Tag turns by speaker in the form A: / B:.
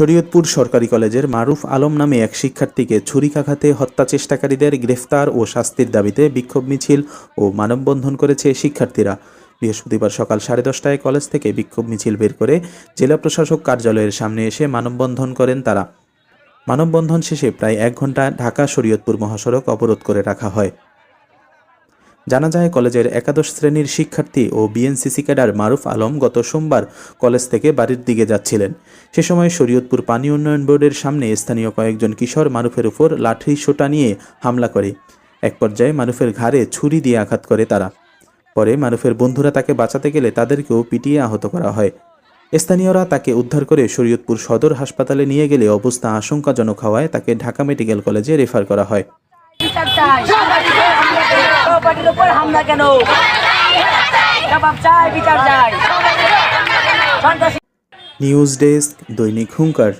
A: শরীয়তপুর সরকারি কলেজের মারুফ আলম নামে এক শিক্ষার্থীকে ছুরিকাঘাতে হত্যা চেষ্টাকারীদের গ্রেফতার ও শাস্তির দাবিতে বিক্ষোভ মিছিল ও মানববন্ধন করেছে শিক্ষার্থীরা। বৃহস্পতিবার সকাল সাড়ে দশটায় কলেজ থেকে বিক্ষোভ মিছিল বের করে জেলা প্রশাসক কার্যালয়ের সামনে এসে মানববন্ধন করেন তারা। মানববন্ধন শেষে প্রায় এক ঘণ্টা ঢাকা শরীয়তপুর মহাসড়ক অবরোধ করে রাখা হয়। জানা যায়, কলেজের একাদশ শ্রেণির শিক্ষার্থী ও বিএনসিসি ক্যাডার মারুফ আলম গত সোমবার কলেজ থেকে বাড়ির দিকে যাচ্ছিলেন। সে সময় শরীয়তপুর পানি উন্নয়ন বোর্ডের সামনে স্থানীয় কয়েকজন কিশোর মারুফের উপর লাঠি সোটা নিয়ে হামলা করে। এক পর্যায়ে মারুফের ঘাড়ে ছুরি দিয়ে আঘাত করে তারা। পরে মারুফের বন্ধুরা তাকে বাঁচাতে গেলে তাদেরকেও পিটিয়ে আহত করা হয়। স্থানীয়রা তাকে উদ্ধার করে শরীয়তপুর সদর হাসপাতালে নিয়ে গেলে অবস্থা আশঙ্কাজনক হওয়ায় তাকে ঢাকা মেডিকেল কলেজে রেফার করা হয়।
B: চাই উপর হামলা কেন? জবাব চাই বিচার চাই।
A: নিউজ ডেস্ক দৈনিক হুঙ্কার।